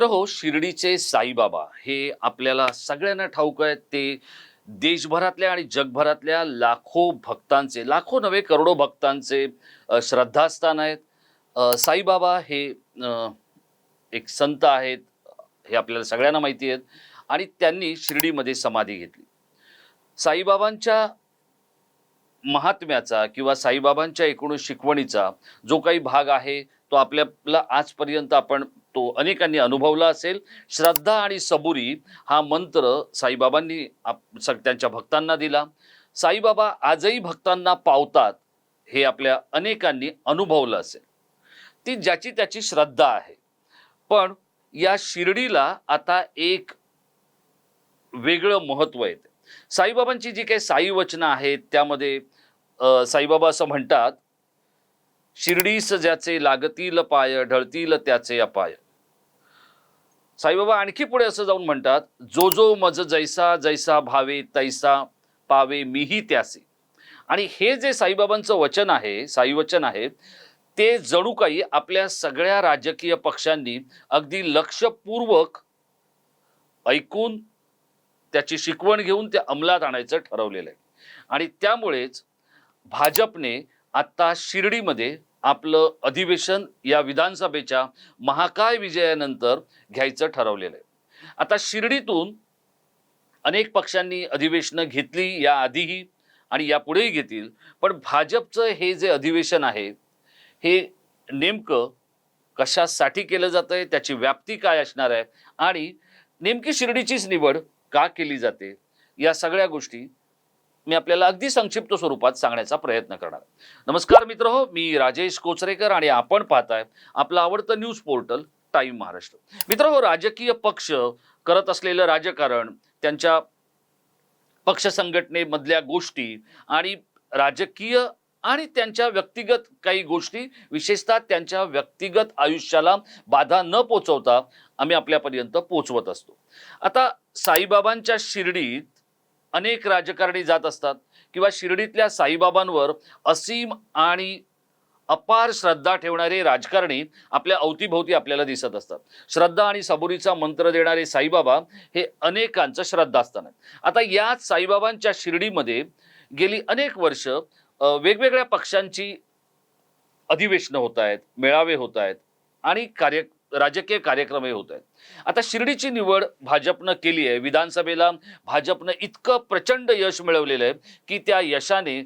मित्र हो शिर्डीचे साईबाबा. हे आपल्याला सगळ्यांना ठाऊक आहेत ते देशभरातल्या आणि जगभरातल्या लाखो भक्तांचे लाखो नव्हे करोडो भक्तांचे श्रद्धास्थान आहेत. साईबाबा हे एक संत आहेत हे आपल्याला सगळ्यांना माहिती आहेत आणि त्यांनी शिर्डीमध्ये समाधी घेतली. साईबाबांच्या महात्म्याचा किंवा साईबाबांच्या एकूण शिकवणीचा जो काही भाग आहे तो आपल्याला आजपर्यंत आपण तो अनेकांनी अनुभवला असेल. श्रद्धा आणि सबुरी हा मंत्र साईबाबांनी आप त्यांच्या भक्तांना दिला. साईबाबा आजही भक्तांना पावतात हे आपल्या अनेकांनी अनुभवलं असेल. ती ज्याची त्याची श्रद्धा आहे. पण या शिर्डीला आता एक वेगळं महत्त्व येते. साईबाबांची जी काही साई वचनं आहेत त्यामध्ये साईबाबा असं म्हणतात शिर्डीस ज्याचे लागतील पाय ढळतील त्याचे अपाय. साईबाबा आणखी पुढे असं जाऊन म्हणतात जो जो मज जैसा जैसा भावे तैसा पावे मीही त्यासे. आणि हे जे साईबाबांचं वचन आहे साई वचन आहे ते जणू काही आपल्या सगळ्या राजकीय पक्षांनी अगदी लक्षपूर्वक ऐकून त्याची शिकवण घेऊन ते अंमलात आणायचं ठरवलेलं आहे. आणि त्यामुळेच भाजपने आत्ता शिर्डीमध्ये आपलं अधिवेशन या विधानसभेच्या महाकाय विजयानंतर घ्यायचं ठरवलेलं आहे. आता शिर्डीतून अनेक पक्षांनी अधिवेशनं घेतली या आधीही आणि यापुढेही घेतील. पण भाजपचं हे जे अधिवेशन आहे हे नेमकं कशासाठी केलं जातं आहे त्याची व्याप्ती काय असणार आहे आणि नेमकी शिर्डीचीच निवड का केली जाते या सगळ्या गोष्टी मी आपल्याला अगदी संक्षिप्त स्वरूपात सांगण्याचा प्रयत्न करणार. नमस्कार मित्र हो मी राजेश कोचरेकर आणि आपण पाहताय आपलं आवडतं न्यूज पोर्टल टाईम महाराष्ट्र मित्र हो राजकीय पक्ष करत असलेलं राजकारण त्यांच्या पक्ष संघटनेमधल्या गोष्टी आणि राजकीय आणि त्यांच्या व्यक्तिगत काही गोष्टी विशेषतः त्यांच्या व्यक्तिगत आयुष्याला बाधा न पोचवता आम्ही आपल्यापर्यंत पोचवत असतो. आता साईबाबांच्या शिर्डीत अनेक राजकारणी जात असतात किंवा शिर्डीतल्या साईबाबांवर असीम आणि अपार श्रद्धा ठेवणारे राजकारणी आपल्या अवतीभोवती आपल्याला दिसत असतात. श्रद्धा आणि सबुरीचा मंत्र देणारे साईबाबा हे अनेकांचं श्रद्धास्थान आहे आता याच साईबाबांच्या शिर्डीमध्ये गेली अनेक वर्ष वेगवेगळ्या पक्षांची अधिवेशनं होत आहेत मेळावे होत आहेत आणि कार्य राजकीय कार्यक्रमही होत आहेत. आता शिर्डीची निवड भाजपनं केली आहे. विधानसभेला भाजपनं इतकं प्रचंड यश मिळवलेलं आहे की त्या यशाने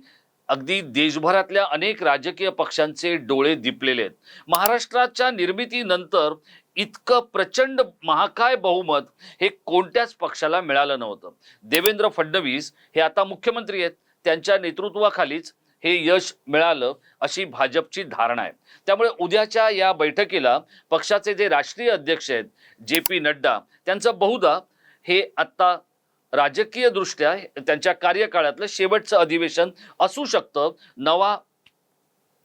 अगदी देशभरातल्या अनेक राजकीय पक्षांचे डोळे दिपलेले आहेत. महाराष्ट्राच्या निर्मितीनंतर इतकं प्रचंड महाकाय बहुमत हे कोणत्याच पक्षाला मिळालं नव्हतं. देवेंद्र फडणवीस हे आता मुख्यमंत्री आहेत. त्यांच्या नेतृत्वाखालीच हे यश मिळालं अशी भाजपची धारणा आहे. त्यामुळे उद्याच्या या बैठकीला पक्षाचे जे राष्ट्रीय अध्यक्ष आहेत जे पी नड्डा त्यांचं बहुधा हे आत्ता राजकीयदृष्ट्या त्यांच्या कार्यकाळातलं शेवटचं अधिवेशन असू शकतं. नवा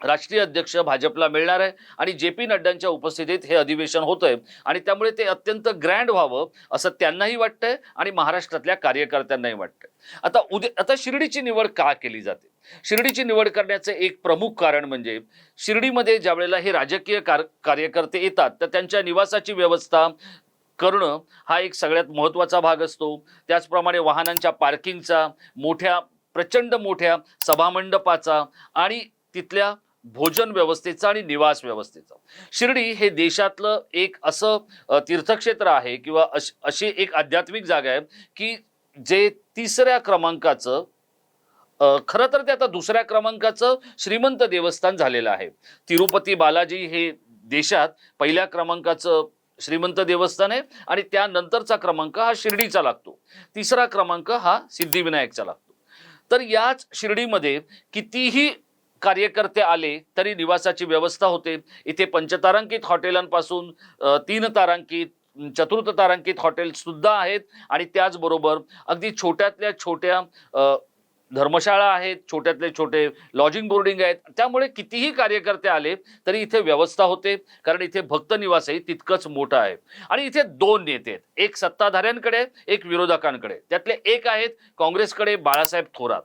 राष्ट्रीय अध्यक्ष भाजपला मिळणार आहे आणि जे पी नड्डांच्या उपस्थितीत हे अधिवेशन होतंय. आणि त्यामुळे ते अत्यंत ग्रँड व्हावं असं त्यांनाही वाटतंय आणि महाराष्ट्रातल्या कार्यकर्त्यांनाही वाटतंय. आता उद्या आता शिर्डीची निवड का केली जाते? शिर्डीची निवड करण्याचं एक प्रमुख कारण म्हणजे शिर्डीमध्ये ज्या वेळेला हे राजकीय कार कार्यकर्ते येतात तर त्यांच्या निवासाची व्यवस्था करणं हा एक सगळ्यात महत्त्वाचा भाग असतो. त्याचप्रमाणे वाहनांच्या पार्किंगचा मोठ्या प्रचंड मोठ्या सभामंडपाचा आणि तिथल्या भोजन व्यवस्थेचा आणि निवास व्यवस्थेचा. शिर्डी हे देशातलं एक असं तीर्थक्षेत्र आहे किंवा अश- अशी एक आध्यात्मिक जागा आहे की जे तिसऱ्या क्रमांकाचं खरं तर ते आता दुसऱ्या क्रमांकाचं श्रीमंत देवस्थान झालेलं आहे. तिरुपती बालाजी हे देशात पहिल्या क्रमांकाचं श्रीमंत देवस्थान आहे आणि त्यानंतरचा क्रमांक हा शिर्डीचा लागतो. तिसरा क्रमांक हा सिद्धिविनायकचा लागतो. तर याच शिर्डीमध्ये कितीही कार्यकर्ते आले तरी निवासाची व्यवस्था होते. इथे पंचतारांकित हॉटेलांपासून तीन तारांकित चतुर्थ तारांकित हॉटेलसुद्धा आहेत. आणि त्याचबरोबर अगदी छोट्यातल्या छोट्या धर्मशाळा आहेत छोट्यातले छोटे लॉजिंग बोर्डिंग आहेत. त्यामुळे कितीही कार्यकर्ते आले तरी इथे व्यवस्था होते. कारण इथे भक्त निवासही तितकंच मोठं आहे. आणि इथे दोन नेते आहेत. एक सत्ताधाऱ्यांकडे एक विरोधकांकडे. त्यातले एक आहेत काँग्रेसकडे बाळासाहेब थोरात.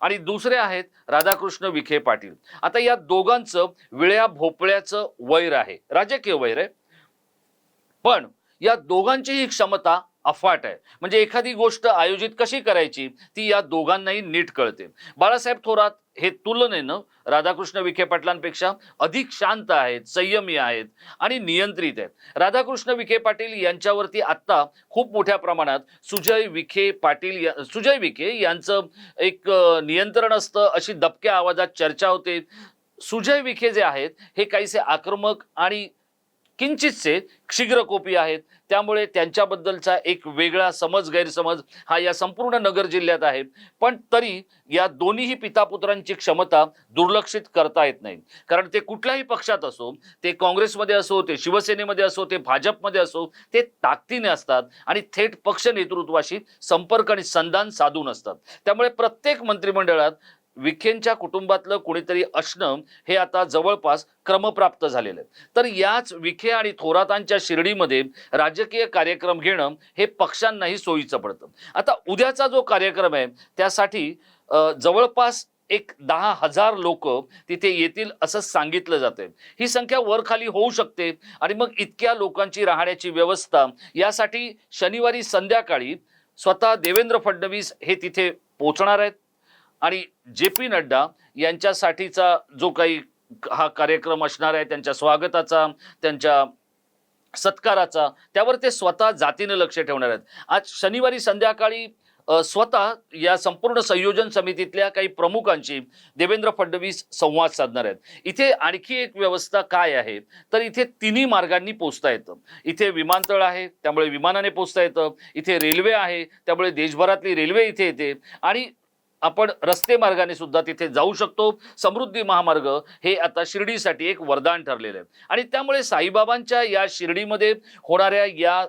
आणि दुसरे आहेत राधाकृष्ण विखे पाटील. आता या दोघांचं विळ्या भोपळ्याचं वैर आहे. राजकीय वैर आहे. पण या दोघांचीही क्षमता अफाट आहे. म्हणजे एखादी गोष्ट आयोजित कशी करायची ती या दोघांनाही नीट कळते. बाळासाहेब थोरात हे तुलनेनं राधाकृष्ण विखे पाटलांपेक्षा अधिक शांत आहेत संयमी आहेत आणि नियंत्रित आहेत. राधाकृष्ण विखे पाटील यांच्यावरती आत्ता खूप मोठ्या प्रमाणात सुजय विखे पाटील या सुजय विखे यांचं एक नियंत्रण असतं अशी दबक्या आवाजात चर्चा होते. सुजय विखे जे आहेत हे काहीसे आक्रमक आणि किंचितसे शीघ्रकोपी आहेत. त्यामुळे त्यांच्याबद्दलचा एक वेगळा समज गैरसमज हा या संपूर्ण नगर जिल्ह्यात आहे. पण तरी या दोन्हीही पितापुत्रांची क्षमता दुर्लक्षित करता येत नाही. कारण ते कुठल्याही पक्षात असो ते काँग्रेसमध्ये असो ते शिवसेनेमध्ये असो ते भाजपमध्ये असो ते ताकदीने असतात आणि थेट पक्ष नेतृत्वाशी संपर्क आणि संधान साधून असतात. त्यामुळे प्रत्येक मंत्रिमंडळात विखेंच्या कुटुंबातलं कुणीतरी असणं हे आता जवळपास क्रमप्राप्त झालेलं आहे तर याच विखे आणि थोरातांच्या शिर्डीमध्ये राजकीय कार्यक्रम घेणं हे पक्षांनाही सोयीचं पडतं. आता उद्याचा जो कार्यक्रम आहे त्यासाठी जवळपास एक दहा हजार लोक तिथे येतील असं सांगितलं जाते ही संख्या वर खाली होऊ शकते आणि मग इतक्या लोकांची राहण्याची व्यवस्था यासाठी शनिवारी संध्याकाळी स्वतः देवेंद्र फडणवीस हे तिथे पोहोचणार आहेत. आणि जे पी नड्डा यांच्यासाठीचा जो काही हा कार्यक्रम असणार आहे त्यांच्या स्वागताचा त्यांच्या सत्काराचा त्यावर ते स्वतः जातीनं लक्ष ठेवणार आहेत. आज शनिवारी संध्याकाळी स्वतः या संपूर्ण संयोजन समितीतल्या काही प्रमुखांची देवेंद्र फडणवीस संवाद साधणार आहेत. इथे आणखी एक व्यवस्था काय आहे? तर इथे तिन्ही मार्गांनी पोचता येतं. इथे विमानतळ आहे त्यामुळे विमानाने पोचता येतं. इथे रेल्वे आहे त्यामुळे देशभरातली रेल्वे इथे येते. आणि आपण रस्ते मार्गाने सुद्धा तिथे जाऊ शकतो. समृद्धी महामार्ग हे आता शिर्डीसाठी एक वरदान ठरलेलं आहे. आणि त्यामुळे साईबाबांच्या या शिर्डीमध्ये होणाऱ्या या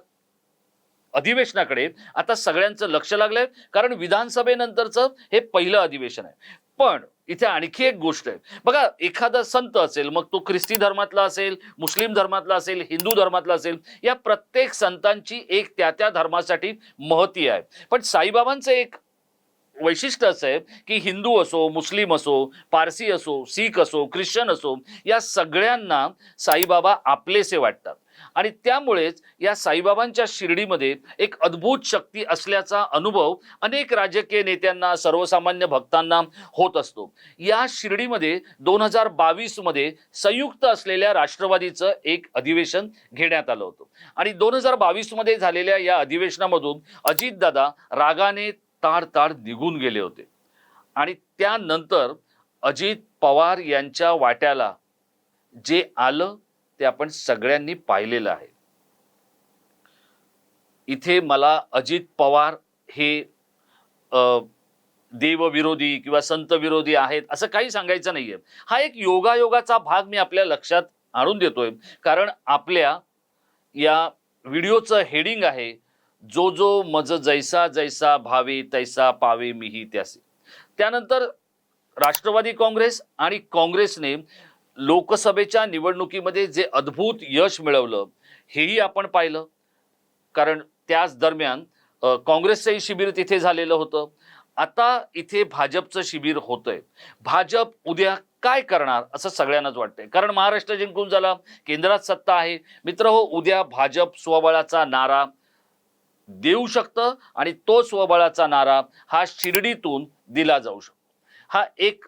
अधिवेशनाकडे आता सगळ्यांचं लक्ष लागलंय. कारण विधानसभेनंतरचं हे पहिलं अधिवेशन आहे. पण इथे आणखी एक गोष्ट आहे. बघा एखादा संत असेल मग तो ख्रिस्ती धर्मातला असेल मुस्लिम धर्मातला असेल हिंदू धर्मातला असेल या प्रत्येक संतांची एक त्या त्या धर्मासाठी महती आहे. पण साईबाबांचं एक वैशिष्ट्य असं आहे की हिंदू असो मुस्लिम असो पारसी असो सीख असो ख्रिश्चन असो या सगळ्यांना साईबाबा आपलेसे वाटतात. आणि त्यामुळेच या साईबाबांच्या शिर्डीमध्ये एक अद्भुत शक्ती असल्याचा अनुभव अनेक राजकीय नेत्यांना सर्वसामान्य भक्तांना होत असतो. या शिर्डीमध्ये दोन हजार बावीसमध्ये संयुक्त असलेल्या राष्ट्रवादीचं एक अधिवेशन घेण्यात आलं होतं. आणि दोन हजार बावीसमध्ये झालेल्या या अधिवेशनामधून अजितदादा रागाने ताड ताड निघून गेले होते. आणि त्यानंतर अजित पवार यांच्या वाट्याला जे आलं ते आपण सगळ्यांनी पाहिलेलं आहे. इथे मला अजित पवार हे देवविरोधी किंवा संत विरोधी आहेत असं काही सांगायचं नाहीये. हा एक योगायोगाचा भाग मी आपल्या लक्षात आणून देतोय. कारण आपल्या या व्हिडिओचं हेडिंग आहे जो जो मज जैसा जैसा भावे तैसा पावे मीही त्यासे. त्यानंतर राष्ट्रवादी काँग्रेस आणि काँग्रेसने लोकसभेच्या निवडणुकीमध्ये जे अद्भुत यश मिळवलं हेही आपण पाहिलं. कारण त्याच दरम्यान काँग्रेसचंही शिबिर तिथे झालेलं होतं. आता इथे भाजपचं शिबिर होतंय. भाजप उद्या काय करणार असं सगळ्यांनाच वाटतंय. कारण महाराष्ट्र जिंकून झाला केंद्रात सत्ता आहे. मित्र हो उद्या भाजप स्वबळाचा नारा देऊ शकतं आणि तो स्वबळाचा नारा हा शिर्डीतून दिला जाऊ शकतो. हा एक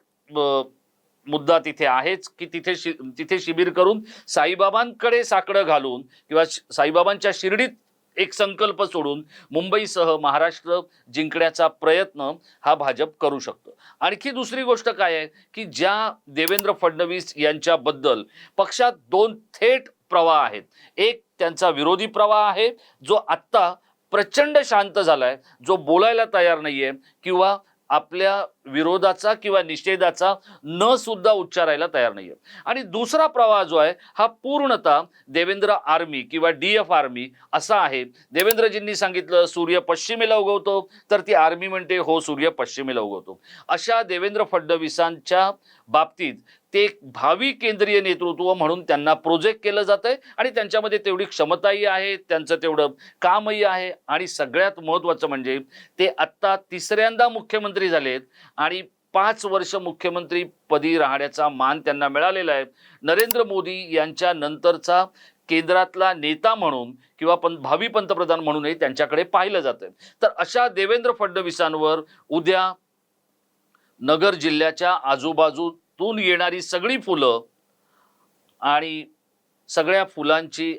मुद्दा तिथे आहेच की तिथे शि तिथे शिबिर करून साईबाबांकडे साकडं घालून किंवा साईबाबांच्या शिर्डीत एक संकल्प सोडून मुंबईसह महाराष्ट्र जिंकण्याचा प्रयत्न हा भाजप करू शकतो. आणखी दुसरी गोष्ट काय आहे की ज्या देवेंद्र फडणवीस यांच्याबद्दल पक्षात दोन थेट प्रवाह आहेत. एक त्यांचा विरोधी प्रवाह आहे जो आत्ता प्रचंड शांत झालाय जो बोलायला तयार नाहीये किंवा आपल्या विरोधाचा किंवा निषेधाचा न सुद्धा उच्चारायला तयार नाहीये. आणि दुसरा प्रवाह जो आहे हा पूर्णतः देवेंद्र आर्मी किंवा डी एफ आर्मी असा आहे. देवेंद्रजींनी सांगितलं सूर्य पश्चिमेला उगवतो. तर ती आर्मी म्हणते हो सूर्य पश्चिमेला उगवतो. अशा देवेंद्र फडणवीसांच्या बाबतीत ते एक भावी केंद्रीय नेतृत्व म्हणून त्यांना प्रोजेक्ट केलं जातंय आणि त्यांच्यामध्ये तेवढी क्षमताही आहे त्यांचं तेवढं कामही आहे आणि सगळ्यात महत्त्वाचं म्हणजे ते आत्ता तिसऱ्यांदा मुख्यमंत्री झालेत आणि पाच वर्ष मुख्यमंत्री पदी राहण्याचा मान त्यांना मिळालेला आहे. नरेंद्र मोदी यांच्या नंतरचा केंद्रातला नेता म्हणून किंवा पण भावी पंतप्रधान म्हणूनही त्यांच्याकडे पाहिलं जातं तर अशा देवेंद्र फडणवीसांवर उद्या नगर जिल्ह्याच्या आजूबाजू आजूबाजूतून येणारी सगळी फुलं आणि सगळ्या फुलांची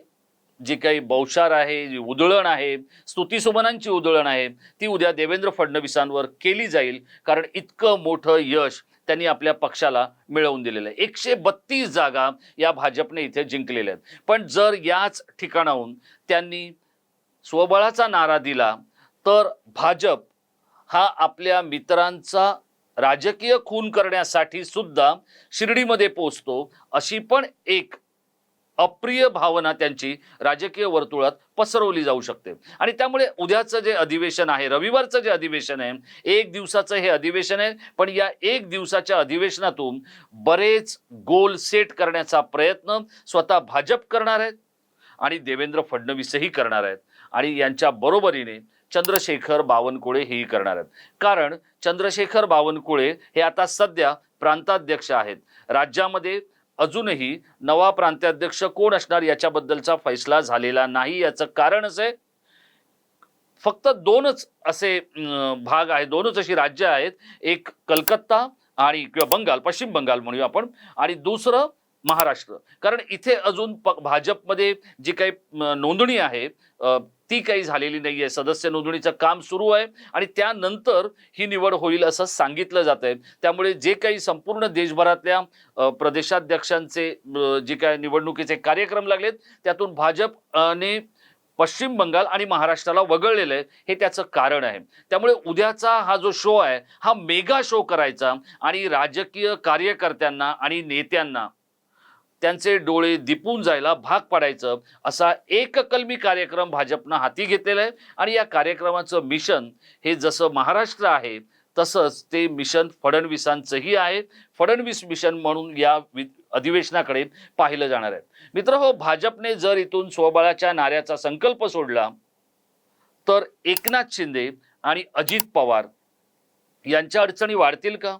जी काही बौशार आहे जी उधळण आहे स्तुतीसुमनांची उधळण आहे ती उद्या देवेंद्र फडणवीसांवर केली जाईल कारण इतकं मोठं यश त्यांनी आपल्या पक्षाला मिळवून दिलेलं आहे. एकशे बत्तीस जागा या भाजपने इथे जिंकलेल्या आहेत. पण जर याच ठिकाणाहून त्यांनी स्वबळाचा नारा दिला तर भाजप हा आपल्या मित्रांचा राजकीय खून करण्यासाठी सुद्धा शिर्डीमध्ये पोचतो अशी पण एक अप्रिय भावना त्यांची राजकीय वर्तुळात पसरवली जाऊ शकते. आणि त्यामुळे उद्याचं जे अधिवेशन आहे रविवारचं जे अधिवेशन आहे एक दिवसाचं हे अधिवेशन आहे पण या एक दिवसाच्या अधिवेशनातून बरेच गोल सेट करण्याचा प्रयत्न स्वतः भाजप करणार आहेत आणि देवेंद्र फडणवीसही करणार आहेत. आणि यांच्या बरोबरीने चंद्रशेखर बावनकुळे हेही करणार आहेत. कारण चंद्रशेखर बावनकुळे हे आता सध्या प्रांताध्यक्ष आहेत. राज्यामध्ये अजूनही नवा प्रांताध्यक्ष कोण असणार याच्याबद्दलचा फैसला झालेला नाही. याचं कारण असे आहे फक्त दोनच असे भाग आहेत दोनच अशी राज्य आहेत. एक कलकत्ता आणि किंवा बंगाल पश्चिम बंगाल म्हणूया आपण आणि दुसरं महाराष्ट्र. कारण इथे अजून प भाजपमध्ये जी काही नोंदणी आहे ती काही झालेली नाही आहे सदस्य नोंदणीचं काम सुरू आहे आणि त्यानंतर ही निवड होईल असं सांगितलं जात आहे त्यामुळे जे काही संपूर्ण देशभरातल्या प्रदेशाध्यक्षांचे जे काय निवडणुकीचे कार्यक्रम लागलेत त्यातून भाजपने पश्चिम बंगाल आणि महाराष्ट्राला वगळलेलं आहे हे त्याचं कारण आहे. त्यामुळे उद्याचा हा जो शो आहे हा मेगा शो करायचा आणि राजकीय कार्यकर्त्यांना आणि नेत्यांना त्यांचे डोळे दिपून जायला भाग पाडायचं असा एककलमी कार्यक्रम भाजपनं हाती घेतलेला आहे. आणि या कार्यक्रमाचं मिशन हे जसं महाराष्ट्र आहे तसंच ते मिशन फडणवीसांचंही आहे. फडणवीस मिशन म्हणून या वि- अधिवेशनाकडे पाहिलं जाणार आहे. मित्र हो भाजपने जर इथून स्वबळाच्या नाऱ्याचा संकल्प सोडला तर एकनाथ शिंदे आणि अजित पवार यांच्या अडचणी वाढतील का?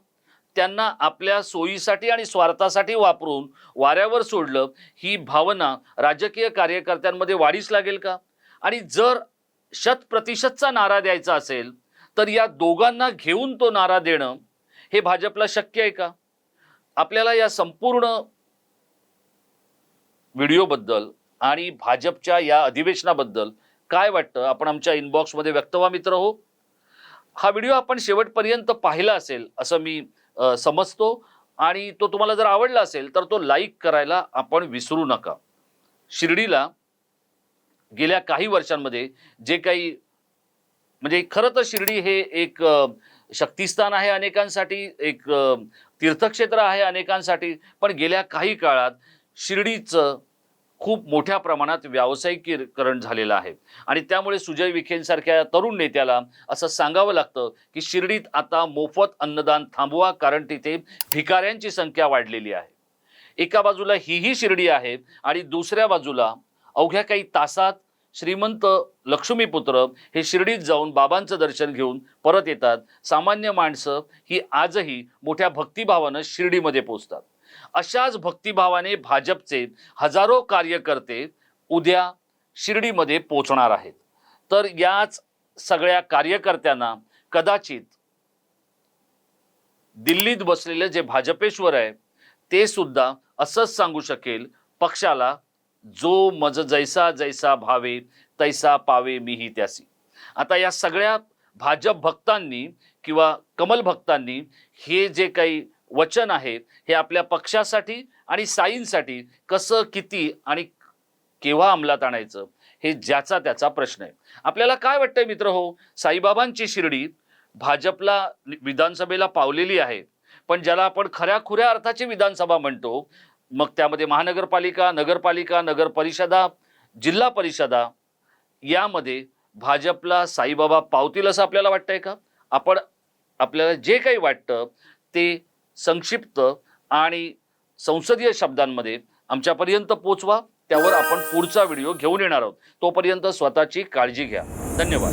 त्यांना आपल्या सोयीसाठी आणि स्वार्थासाठी वापरून वाऱ्यावर सोडलं ही भावना राजकीय कार्यकर्त्यांमध्ये वाढीस लागेल का? आणि जर शत प्रतिशतचा नारा द्यायचा असेल तर या दोघांना घेऊन तो नारा देणं हे भाजपला शक्य आहे का? आपल्याला या संपूर्ण व्हिडिओबद्दल आणि भाजपच्या या अधिवेशनाबद्दल काय वाटतं? आपण आमच्या इनबॉक्समध्ये व्यक्त व्हा मित्र हो. हा व्हिडिओ आपण शेवटपर्यंत पाहिला असेल असं मी समजतो आणि तो तुम्हाला जर आवडला असेल तर तो लाईक करायला आपण विसरू नका. शिर्डीला गेल्या काही वर्षांमध्ये जे काही म्हणजे खरं तर शिर्डी हे एक शक्तिस्थान आहे अनेकांसाठी एक तीर्थक्षेत्र आहे अनेकांसाठी पण गेल्या काही काळात शिर्डीचं खूप मोठ्या प्रमाणात व्यावसायिकीकरण झालेलं आहे. आणि त्यामुळे सुजय विखेंसारख्या तरुण नेत्याला असं सांगावं लागतं की शिर्डीत आता मोफत अन्नदान थांबवा कारण तिथे भिकाऱ्यांची संख्या वाढलेली आहे. एका बाजूला हीही शिर्डी आहे आणि दुसऱ्या बाजूला अवघ्या काही तासात श्रीमंत लक्ष्मीपुत्र हे शिर्डीत जाऊन बाबांचं दर्शन घेऊन परत येतात. सामान्य माणसं ही आजही मोठ्या भक्तिभावानं शिर्डीमध्ये पोचतात. अशाच भक्तिभावाने भाजपचे हजारो कार्यकर्ते उद्या शिर्डीमध्ये पोचणार आहेत. तर याच सगळ्या कार्यकर्त्यांना कदाचित दिल्लीत बसलेले जे भाजपेश्वर आहे ते सुद्धा असंच सांगू शकेल पक्षाला जो मज जैसा जैसा भावे तैसा पावे मीही त्यासी. आता या सगळ्या भाजप भक्तांनी किंवा कमल भक्तांनी हे जे काही वचन आहे हे आपल्या पक्षासाठी आणि साईंसाठी कसं किती आणि केव्हा अंमलात आणायचं हे ज्याचा त्याचा प्रश्न आहे. आपल्याला काय वाटतंय मित्र हो? साईबाबांची शिर्डी भाजपला विधानसभेला पावलेली आहे पण ज्याला आपण खऱ्या खुऱ्या अर्थाची विधानसभा म्हणतो मग त्यामध्ये महानगरपालिका नगरपालिका नगर परिषदा जिल्हा परिषदा यामध्ये भाजपला साईबाबा पावतील असं आपल्याला वाटतंय का? आपण आपल्याला जे काही वाटतं ते संक्षिप्त आणि संसदीय शब्दांमध्ये आमच्यापर्यंत पोचवा त्यावर आपण पुढचा व्हिडिओ घेऊन येणार आहोत. तोपर्यंत स्वतःची काळजी घ्या. धन्यवाद.